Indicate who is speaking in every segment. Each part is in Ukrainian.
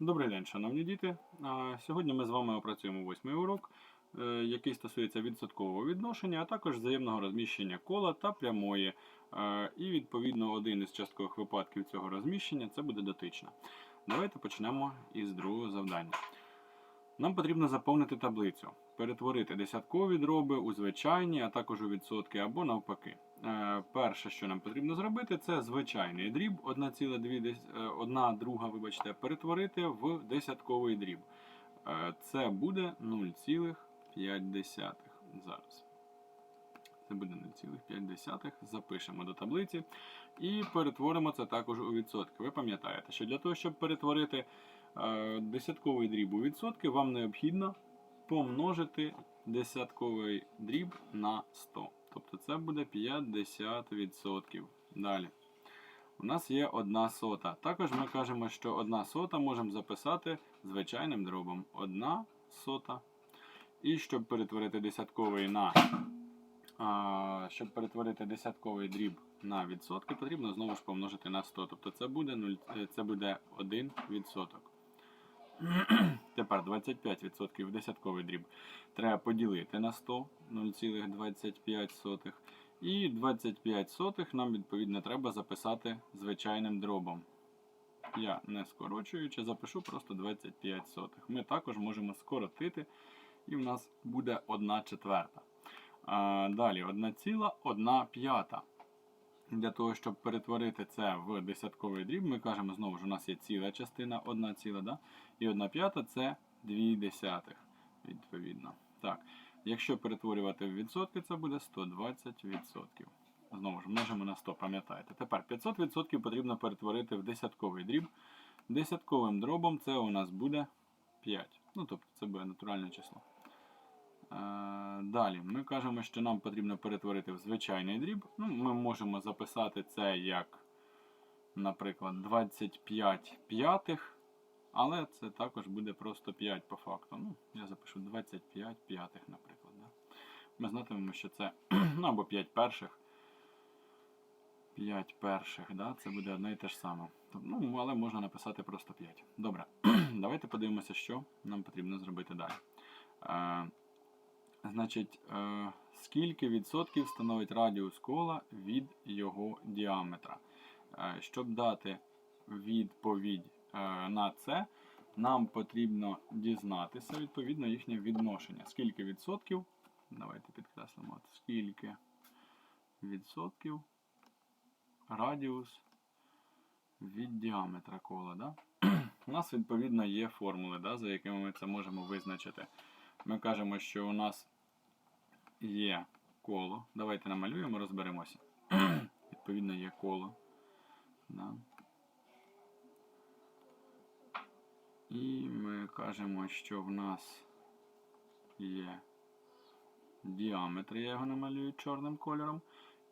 Speaker 1: Добрий день, шановні діти. Сьогодні ми з вами опрацюємо восьмий урок, е, який стосується відсоткового відношення, а також взаємного розміщення кола та прямої. Е, І відповідно один із часткових випадків цього розміщення це буде дотична. Давайте почнемо із другого завдання. Нам потрібно заповнити таблицю, перетворити десяткові дроби у звичайні, а також у відсотки або навпаки. Е, Перше, що нам потрібно зробити, це звичайний дріб 1,2 друга, вибачте, перетворити в десятковий дріб. Е, Це буде 0,5 зараз. Це буде 0,5. Запишемо до таблиці і перетворимо це також у відсотки. Ви пам'ятаєте, що для того, щоб перетворити е, десятковий дріб у відсотки, вам необхідно помножити десятковий дріб на 100. Тобто це буде 50%. Далі. У нас є одна сота. Також ми кажемо, що одна сота можемо записати звичайним дробом. Одна сота. І щоб перетворити десятковий на а, щоб перетворити десятковий дріб на відсотки, потрібно знову ж помножити на 100. Тобто це буде 0, е, це буде 1 відсоток. Тепер 25% в десятковий дріб треба поділити на 100 0,25. І 25 сотих нам відповідно треба записати звичайним дробом. Я не скорочуючи, запишу просто 25 сотих. Ми також можемо скоротити, і в нас буде 1 четверта. Далі 1,1 п'ята. Для того, щоб перетворити це в десятковий дріб, ми кажемо знову ж, у нас є ціла частина, 1 ціла, да? і 1 п'ята це 2 десятих, відповідно. Так. Якщо перетворювати в відсотки, це буде 120%. Знову ж множимо на 100, пам'ятаєте. Тепер 500% потрібно перетворити в десятковий дріб. Десятковим дробом це у нас буде 5. Ну, тобто це буде натуральне число. Е, Далі ми кажемо, що нам потрібно перетворити в звичайний дріб. Ну, Ми можемо записати це як, наприклад, 25 п'ятих, але це також буде просто 5 по факту. Ну, Я запишу 25 п'ятих, наприклад. Да? Ми знатимемо, що це ну, або 5 перших. 5 перших, да? це буде одне і те ж саме. Ну, але можна написати просто 5. Добре, давайте подивимося, що нам потрібно зробити далі. Значить, е, скільки відсотків становить радіус кола від його діаметра? Е, щоб дати відповідь е, на це, нам потрібно дізнатися відповідно їхнє відношення. Скільки відсотків? Давайте підкреслимо, скільки відсотків радіус від діаметра кола. Да? У нас відповідно є формули, да, за якими ми це можемо визначити. Ми кажемо, що у нас є коло. Давайте намалюємо, розберемося. Відповідно, є коло. Да. І ми кажемо, що в нас є діаметр, я його намалюю чорним кольором.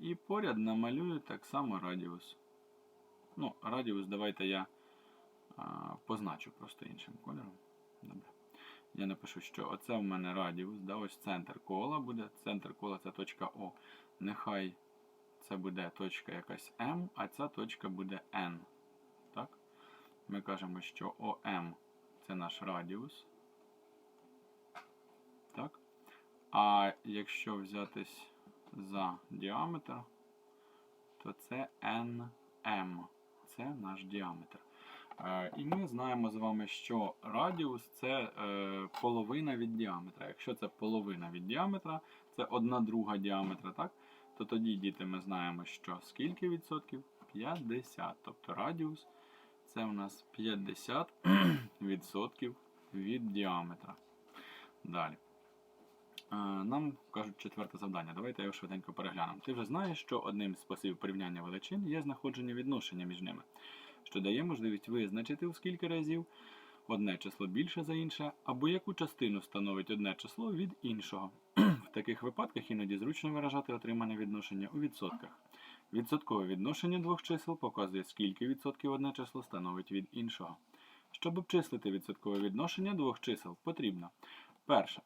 Speaker 1: І поряд намалюю так само радіус. Ну, радіус давайте я а, позначу просто іншим кольором. Добре. Я напишу, що оце в мене радіус, да, ось центр кола буде. Центр кола це точка О. Нехай це буде точка якась М, а ця точка буде N. Так? Ми кажемо, що ОМ це наш радіус. Так? А якщо взятись за діаметр, то це NM. Це наш діаметр. Е, І ми знаємо з вами, що радіус це е, половина від діаметра. Якщо це половина від діаметра, це одна друга діаметра, так? то тоді, діти, ми знаємо, що скільки відсотків? 50. Тобто радіус це у нас 50 відсотків від діаметра. Далі. Е, Нам кажуть четверте завдання. Давайте його швиденько переглянемо. Ти вже знаєш, що одним з способів порівняння величин є знаходження відношення між ними, що дає можливість визначити у скільки разів одне число більше за інше, або яку частину становить одне число від іншого. В таких випадках іноді зручно виражати отримане відношення у відсотках. Відсоткове відношення двох чисел показує, скільки відсотків одне число становить від іншого. Щоб обчислити відсоткове відношення двох чисел, потрібно перше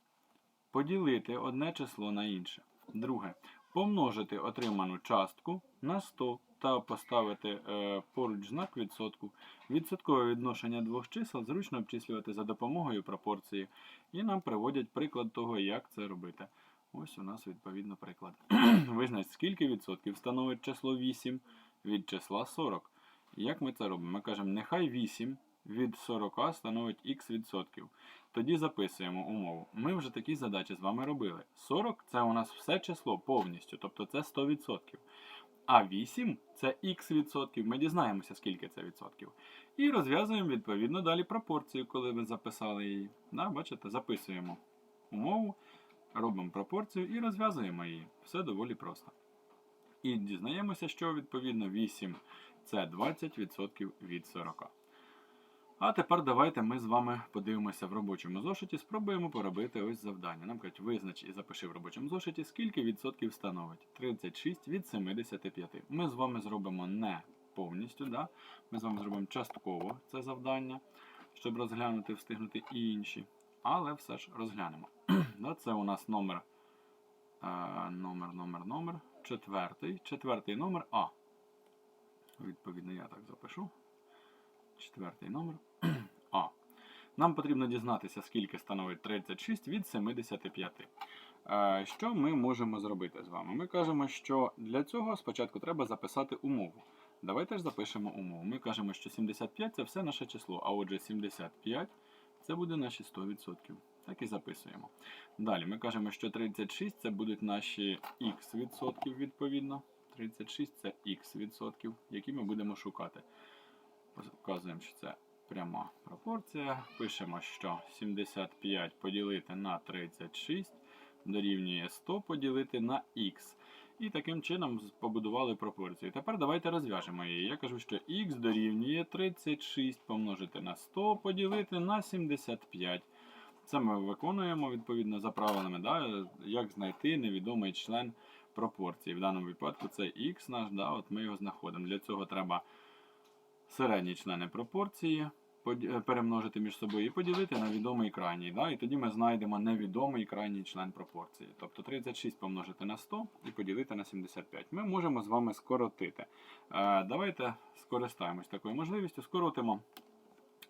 Speaker 1: поділити одне число на інше. Друге помножити отриману частку на 100 та поставити е, поруч знак відсотку. Відсоткове відношення двох чисел зручно обчислювати за допомогою пропорції. І нам приводять приклад того, як це робити. Ось у нас відповідно приклад. Визнач, скільки відсотків становить число 8 від числа 40. Як ми це робимо? Ми кажемо, нехай 8 від 40 становить х відсотків. Тоді записуємо умову. Ми вже такі задачі з вами робили. 40 це у нас все число повністю, тобто це 100%. А 8 це х відсотків. Ми дізнаємося, скільки це відсотків. І розв'язуємо відповідно далі пропорцію, коли ви записали її. Да, бачите, записуємо умову, робимо пропорцію і розв'язуємо її. Все доволі просто. І дізнаємося, що відповідно 8 це 20% від 40. А тепер давайте ми з вами подивимося в робочому зошиті, спробуємо поробити ось завдання. Нам кажуть, визнач і запиши в робочому зошиті, скільки відсотків становить 36 від 75. Ми з вами зробимо не повністю, да? ми з вами зробимо частково це завдання, щоб розглянути, встигнути і інші. Але все ж розглянемо. Це у нас номер, е, номер, номер, номер, четвертий, четвертий номер А. Відповідно, я так запишу. Четвертий номер. А. Нам потрібно дізнатися, скільки становить 36 від 75. Е, Що ми можемо зробити з вами? Ми кажемо, що для цього спочатку треба записати умову. Давайте ж запишемо умову. Ми кажемо, що 75 це все наше число, а отже 75 це буде наші 100%. Так і записуємо. Далі ми кажемо, що 36 це будуть наші х відсотків відповідно. 36 це х відсотків, які ми будемо шукати. Вказуємо, що це пряма пропорція. Пишемо, що 75 поділити на 36 дорівнює 100 поділити на х. І таким чином побудували пропорцію. Тепер давайте розв'яжемо її. Я кажу, що х дорівнює 36 помножити на 100 поділити на 75. Це ми виконуємо відповідно за правилами, да, як знайти невідомий член пропорції. В даному випадку це х наш, да, от ми його знаходимо. Для цього треба середні члени пропорції е, перемножити між собою і поділити на відомий крайній. Да? І тоді ми знайдемо невідомий крайній член пропорції. Тобто 36 помножити на 100 і поділити на 75. Ми можемо з вами скоротити. Е, давайте скористаємось такою можливістю. Скоротимо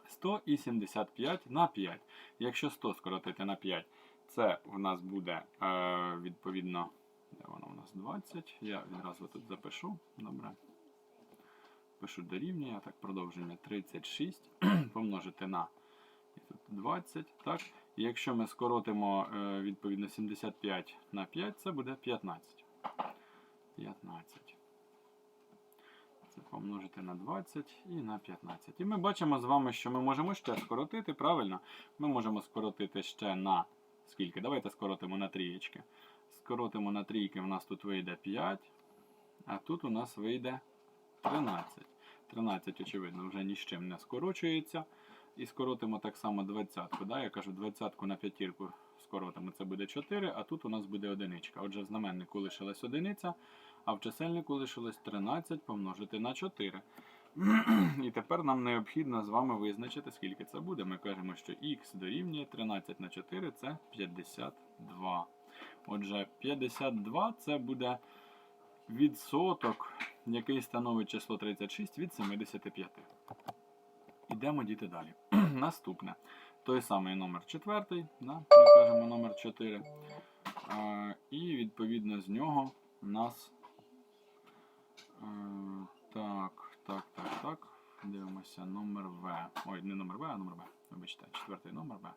Speaker 1: 100 і 75 на 5. Якщо 100 скоротити на 5, це в нас буде е, відповідно. Де воно у нас 20? Я відразу тут запишу. Добре. Пишу дорівнює, так, продовження 36 помножити на і тут 20. Так. І якщо ми скоротимо е, відповідно 75 на 5, це буде 15. 15. Це помножити на 20 і на 15. І ми бачимо з вами, що ми можемо ще скоротити, правильно? Ми можемо скоротити ще на скільки? Давайте скоротимо на трієчки. Скоротимо на трійки, у нас тут вийде 5, а тут у нас вийде 13. 13, очевидно, вже ні з чим не скорочується. І скоротимо так само 20. Да? Я кажу, 20 на п'ятірку скоротимо, це буде 4, а тут у нас буде одиничка. Отже, в знаменнику лишилась одиниця, а в чисельнику лишилось 13 помножити на 4. І тепер нам необхідно з вами визначити, скільки це буде. Ми кажемо, що х дорівнює 13 на 4 це 52. Отже, 52 це буде відсоток, який становить число 36 від 75. Ідемо діти далі. Наступне. Той самий номер четвертий, да? ми кажемо номер 4. А, і відповідно з нього у нас. е, так, так, так, так. Дивимося номер В. Ой, не номер В, а номер Б. Вибачте, четвертий номер Б.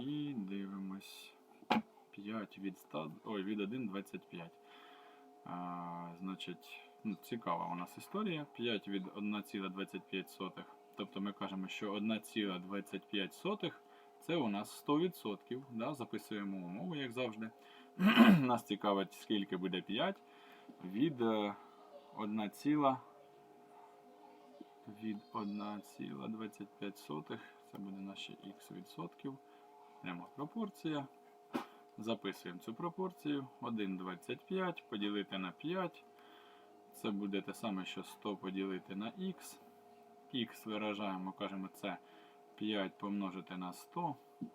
Speaker 1: І дивимось 5 від 100, ой, від 1 25. Значить, ну, цікава у нас історія. 5 від 1,25. Тобто ми кажемо, що 1,25 це у нас 100%. Да? Записуємо умову, як завжди. Нас цікавить, скільки буде 5 від е, 1, від 1,25. Це буде наші х відсотків. Прямо пропорція. Записуємо цю пропорцію. 1,25 поділити на 5. Це буде те саме, що 100 поділити на х. Х виражаємо, кажемо, це 5 помножити на 100,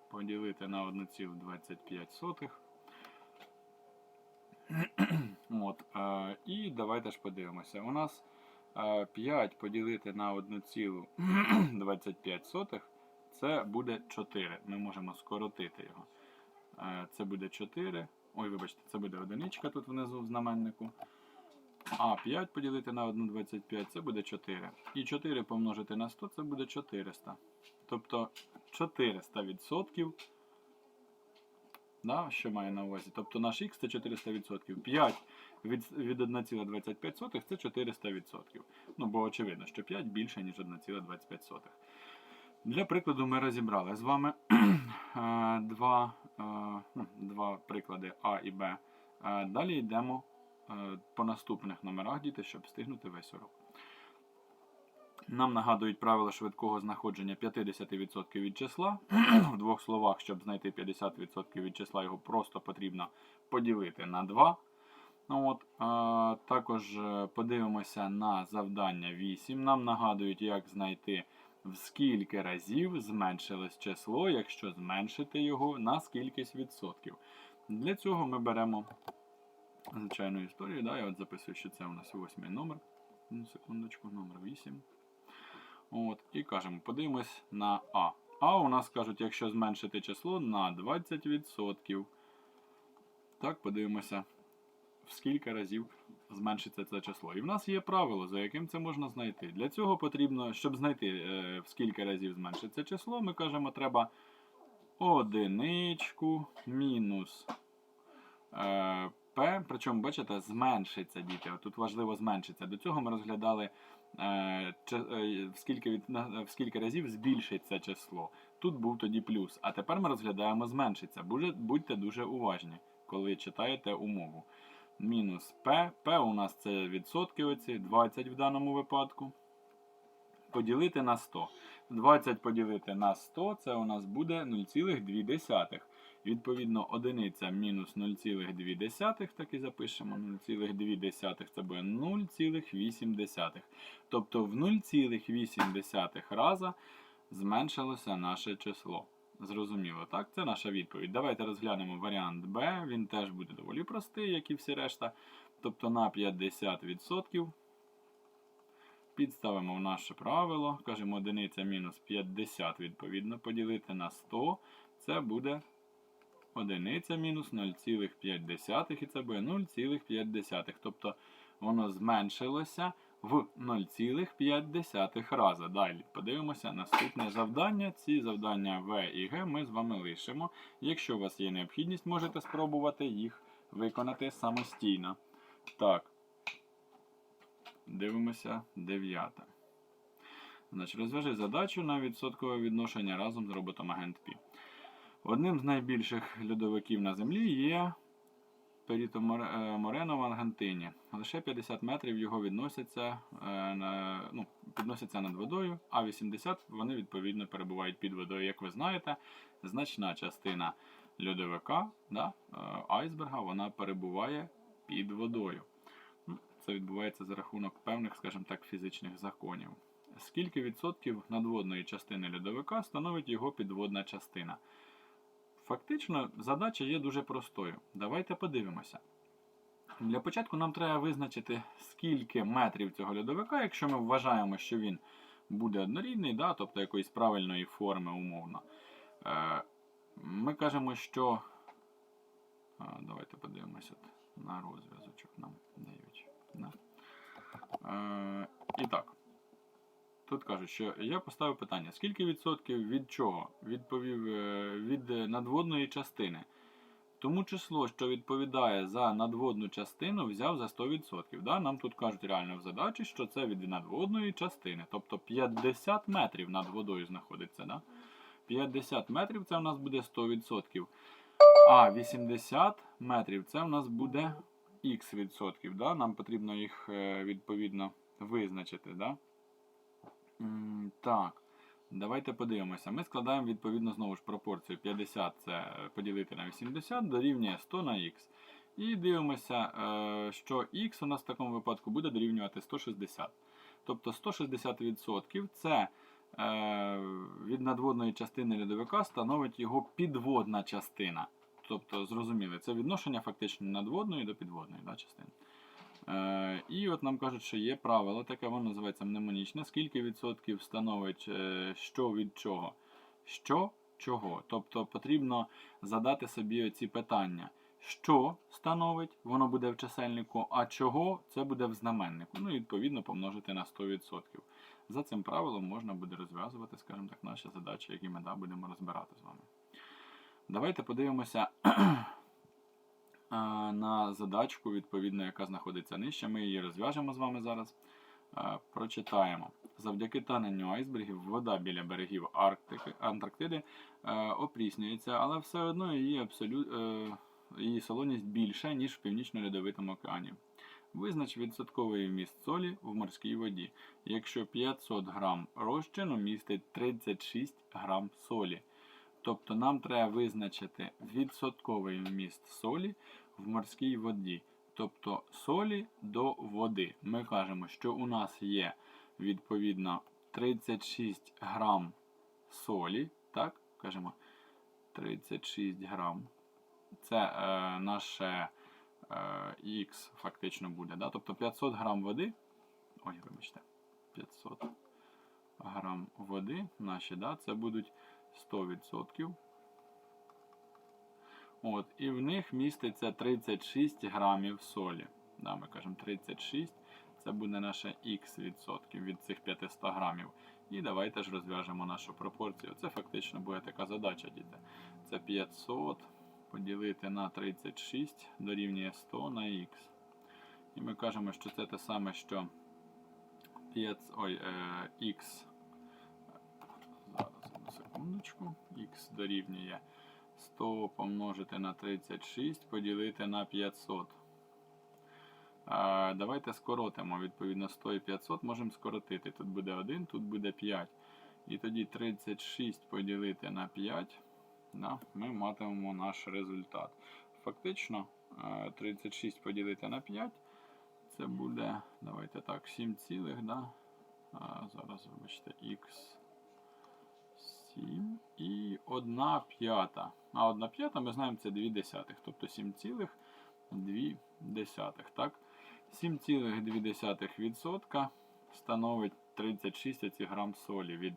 Speaker 1: поділити на 1,25. От, і давайте ж подивимося. У нас е, 5 поділити на 1,25 це буде 4. Ми можемо скоротити його. Е, це буде 4. Ой, вибачте, це буде одиничка тут внизу в знаменнику. А 5 поділити на 1,25 це буде 4. І 4 помножити на 100 це буде 400. Тобто 400%. Да, що має на увазі? Тобто наш х це 400%. 5 від, від 1,25 це 400%. Ну, бо очевидно, що 5 більше, ніж 1,25. Для прикладу, ми розібрали з вами е, два, два приклади А і Б. Е, Далі йдемо е, по наступних номерах діти, щоб встигнути весь урок. Нам нагадують правила швидкого знаходження 50% від числа. В двох словах, щоб знайти 50% від числа, його просто потрібно поділити на 2. Ну, от, а, також е, подивимося на завдання 8. Нам нагадують, як знайти в скільки разів зменшилось число, якщо зменшити його на скількись відсотків. Для цього ми беремо звичайну історію. Да? Я от записую, що це у нас восьмий номер. Ну, секундочку, номер 8. От, і кажемо, подивимось на А. А у нас кажуть, якщо зменшити число на 20%. Так, подивимося, в скільки разів зменшиться це число. І в нас є правило, за яким це можна знайти. Для цього потрібно, щоб знайти, е, в скільки разів зменшиться число, ми кажемо, треба одиничку мінус е, P. Причому, бачите, зменшиться діти. Тут важливо зменшиться. До цього ми розглядали. е, е, В скільки, від, в скільки разів збільшиться число. Тут був тоді плюс. А тепер ми розглядаємо зменшиться. Будьте дуже уважні, коли читаєте умову. Мінус P. P у нас це відсотки оці, 20 в даному випадку. Поділити на 100. 20 поділити на 100 це у нас буде 0,2. Відповідно, одиниця мінус 0,2, так і запишемо 0,2 це буде 0,8. Тобто в 0,8 раза зменшилося наше число. Зрозуміло, так? Це наша відповідь. Давайте розглянемо варіант Б. Він теж буде доволі простий, як і всі решта. Тобто на 50%. Підставимо в наше правило. Кажемо одиниця мінус 50, відповідно, поділити на 100. Це буде одиниця мінус 0,5, і це буде 0,5. Тобто воно зменшилося в 0,5 рази. Далі подивимося наступне завдання. Ці завдання В і Г ми з вами лишимо. Якщо у вас є необхідність, можете спробувати їх виконати самостійно. Так. Дивимося дев'яте. Значить, розв'яжи задачу на відсоткове відношення разом з роботом Агент Пі. Одним з найбільших льодовиків на землі є Періто е, Морено в Аргентині. Лише 50 метрів його відносяться, е, на, ну, підносяться над водою, а 80 вони відповідно перебувають під водою. Як ви знаєте, значна частина льодовика, да, е, айсберга, вона перебуває під водою. Ну, Це відбувається за рахунок певних, скажімо так, фізичних законів. Скільки відсотків надводної частини льодовика становить його підводна частина? Фактично, задача є дуже простою. Давайте подивимося. Для початку нам треба визначити, скільки метрів цього льодовика, якщо ми вважаємо, що він буде однорідний, да, тобто якоїсь правильної форми умовно. Е, Ми кажемо, що. А, Давайте подивимося на розв'язочок нам дають. Да. Е, І так. Тут кажуть, що я поставив питання: скільки відсотків від чого? Відповів е, від е, надводної частини. Тому число, що відповідає за надводну частину, взяв за 100%. Да? Нам тут кажуть реально в задачі, що це від надводної частини. Тобто 50 метрів над водою знаходиться. Да? 50 метрів це у нас буде 100%. А 80 метрів це у нас буде х відсотків. Да? Нам потрібно їх е, відповідно визначити. Да? Так, давайте подивимося. Ми складаємо відповідно знову ж пропорцію 50 це поділити на 80 дорівнює 100 на х. І дивимося, е, що х у нас в такому випадку буде дорівнювати 160. Тобто 160% це е, від надводної частини льодовика становить його підводна частина. тобто, зрозуміли, це відношення фактично надводної до підводної да, частини. Е, і от нам кажуть, що є правило таке, воно називається мнемонічне. Скільки відсотків становить е, що від чого? Що чого? Тобто потрібно задати собі оці питання. Що становить, воно буде в чисельнику, а чого це буде в знаменнику. Ну і відповідно помножити на 100%. За цим правилом можна буде розв'язувати, скажімо так, наші задачі, які ми да, будемо розбирати з вами. Давайте подивимося на задачку, відповідно, яка знаходиться нижче. Ми її розв'яжемо з вами зараз. Е, Прочитаємо. Завдяки таненню айсбергів вода біля берегів Арктики, Антарктиди е, опріснюється, але все одно її, абсолют, е, її солоність більша, ніж в північно-льодовитому океані. Визнач відсотковий вміст солі в морській воді, якщо 500 грам розчину містить 36 грам солі. Тобто нам треба визначити відсотковий вміст солі в морській воді. Тобто солі до води. Ми кажемо, що у нас є відповідно 36 грам солі. Так, кажемо 36 грам. Це е, наше е, Х фактично буде. Да? Тобто 500 грам води. Ой, вибачте, 500 грам води наші, да? це будуть 100%. От, і в них міститься 36 грамів солі. Да, ми кажемо 36. Це буде наше х відсотків від цих 500 грамів. І давайте ж розв'яжемо нашу пропорцію. Це фактично буде така задача, діти. Це 500 поділити на 36 дорівнює 100 на х. І ми кажемо, що це те саме, що 5, ой, е, х. Зараз одну секундочку. Х дорівнює 100 помножити на 36 поділити на 500. Давайте скоротимо. Відповідно, 100 і 500 можемо скоротити. Тут буде 1, тут буде 5. І тоді 36 поділити на 5. Да, ми матимемо наш результат. Фактично, е, 36 поділити на 5. Це буде, давайте так, 7 цілих, да? зараз вибачте, х 7 і 1 п'ята. А 1 п'ята ми знаємо це 2 десятих, тобто 7,2 десятих. Так? 7,2% становить 36 грам солі від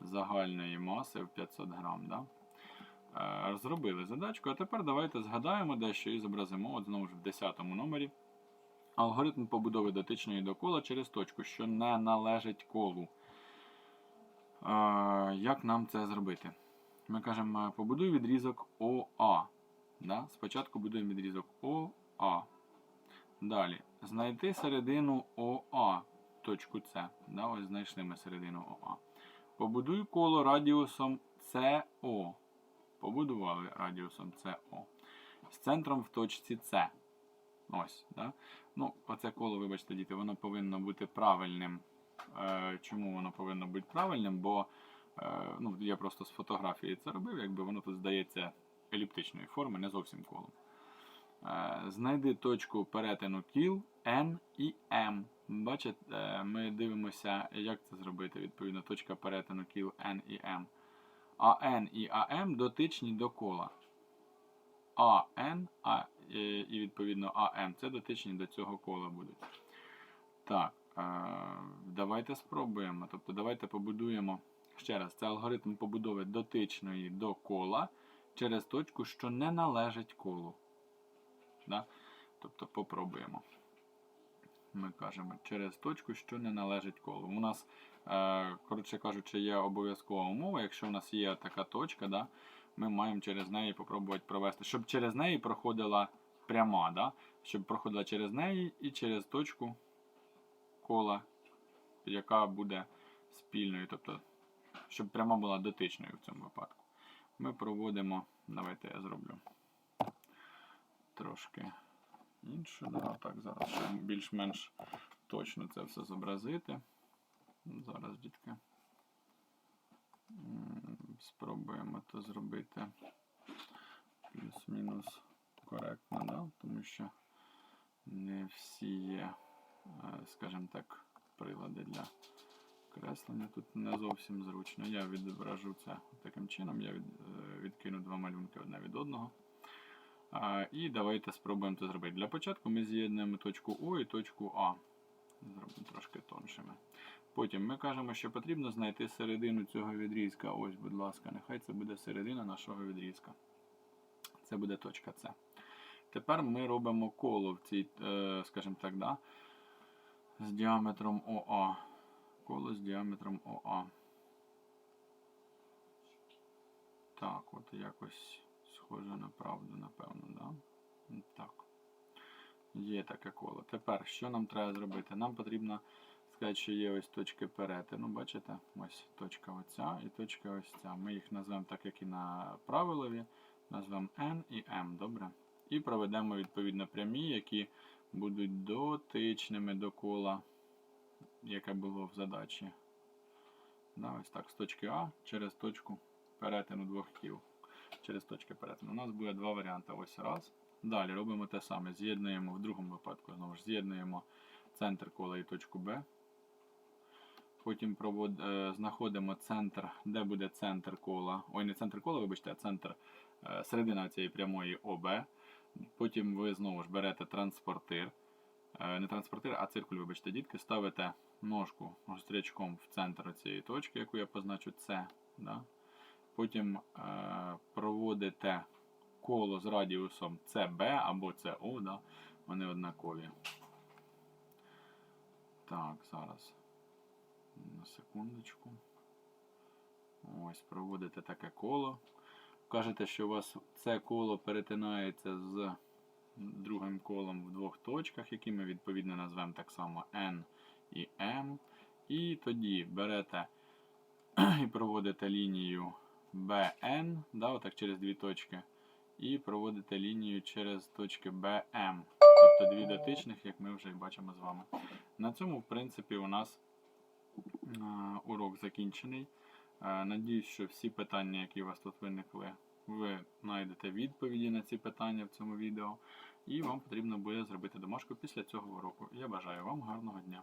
Speaker 1: загальної маси в 500 грам. Да? Е, Зробили задачку, а тепер давайте згадаємо дещо і зобразимо, от знову ж в 10 номері. Алгоритм побудови дотичної до кола через точку, що не належить колу. Як нам це зробити? Ми кажемо, побудуй відрізок ОА. Да? Спочатку будуємо відрізок ОА. Далі. Знайти середину ОА, точку С. Да? Ось знайшли ми середину ОА. Побудуй коло радіусом СО. Побудували радіусом СО. З центром в точці С. Ось, да? Ну, оце коло, вибачте, діти, воно повинно бути правильним. Е, чому воно повинно бути правильним? Бо е, ну, я просто з фотографії це робив, якби воно тут здається еліптичної форми, не зовсім колом. Е, знайди точку перетину кіл N і M. Бачите, ми дивимося, як це зробити. Відповідно, точка перетину кіл N і M. АН і АМ дотичні до кола. А, е, і відповідно АМ це дотичні до цього кола будуть. Так, давайте спробуємо. Тобто, давайте побудуємо ще раз. Це алгоритм побудови дотичної до кола через точку, що не належить колу. Да? Тобто попробуємо. Ми кажемо через точку, що не належить колу. У нас, е, коротше кажучи, є обов'язкова умова. Якщо у нас є така точка, да, ми маємо через неї попробувати провести, щоб через неї проходила пряма, да, щоб проходила через неї і через точку кола, яка буде спільною. Тобто, щоб пряма була дотичною в цьому випадку. Ми проводимо, давайте я зроблю трошки інше. Да, так, зараз щоб більш-менш точно це все зобразити. Зараз, дітки. Спробуємо це зробити плюс-мінус коректно, да? тому що не всі є, скажімо так, прилади для креслення. Тут не зовсім зручно. Я відображу це таким чином. Я від, е, відкину два малюнки одне від одного. І давайте спробуємо це зробити. Для початку ми з'єднуємо точку О і точку А. Зробимо трошки тоншими. Потім ми кажемо, що потрібно знайти середину цього відрізка. Ось, будь ласка, нехай це буде середина нашого відрізка. Це буде точка С. Тепер ми робимо коло в цій, е, скажімо так, да, з діаметром ОА. Коло з діаметром ОА. Так, от якось схоже на правду, напевно, да? Так. Є таке коло. Тепер, що нам треба зробити? Нам потрібно сказати, що є ось точки перетину. Бачите? Ось точка оця і точка ось ця. Ми їх назвемо так, як і на правилові. Назвемо N і M, добре? І проведемо відповідно прямі, які будуть дотичними до кола, яке було в задачі. Да, ось так, з точки А через точку перетину двох кіл. Через точки перетину. У нас буде два варіанти. Ось раз. Далі робимо те саме. З'єднуємо в другому випадку, знову ж з'єднуємо центр кола і точку Б. Потім провод, е, знаходимо центр, де буде центр кола. Ой, не центр кола, вибачте, а центр е, середина цієї прямої ОБ. Потім ви знову ж берете транспортир. Е, не транспортир, а циркуль, вибачте, дітки, ставите ножку гострячком в центр цієї точки, яку я позначу С. Да? Потім е, проводите коло з радіусом CB або CO, да? вони однакові. Так, зараз. На секундочку. Ось, проводите таке коло. Кажете, що у вас це коло перетинається з другим колом в двох точках, які ми відповідно назвемо так само N і M. І тоді берете і проводите лінію BN, да, отак через дві точки, і проводите лінію через точки BM. Тобто дві дотичних, як ми вже бачимо з вами. На цьому, в принципі, у нас урок закінчений. Е, Надіюсь, що всі питання, які у вас тут виникли, ви знайдете відповіді на ці питання в цьому відео. І вам потрібно буде зробити домашку після цього уроку. Я бажаю вам гарного дня.